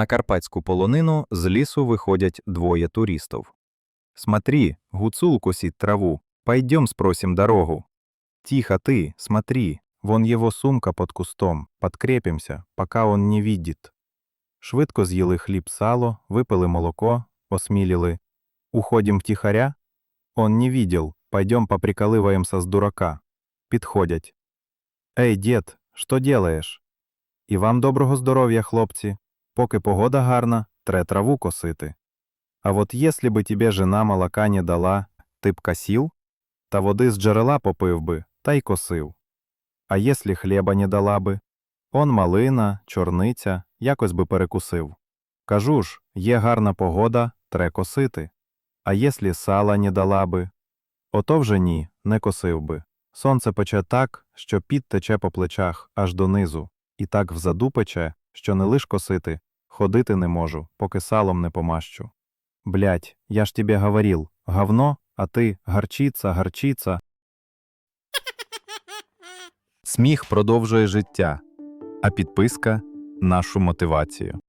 На карпатську полонину з лісу виходять двоє туристів. Смотри, гуцул косит траву. Пойдем спросим дорогу. Тихо ты, смотри, вон его сумка под кустом. Подкрепимся, пока он не видит. Швидко з'їли хліб сало, випили молоко, осміліли. Уходим втихаря? Он не видел, пойдем поприколываемся с дурака. Підходять. Ей, дід, що делаєш? І вам доброго здоров'я, хлопці. Поки погода гарна, тре траву косити. А от если би тебе жена молока не дала, ти б косів? Та води з джерела попив би, та й косив. А если хліба не дала би? Он малина, чорниця, якось би перекусив. Кажу ж, є гарна погода, тре косити. А если сала не дала би? Ото вже ні, не косив би. Сонце пече так, що під тече по плечах аж донизу, і так взаду пече, що не лиш косити, ходити не можу, поки салом не помащу. Блять, я ж тебе говорил, говно, а ти гарчиця, гарчиця. Сміх продовжує життя, а підписка нашу мотивацію.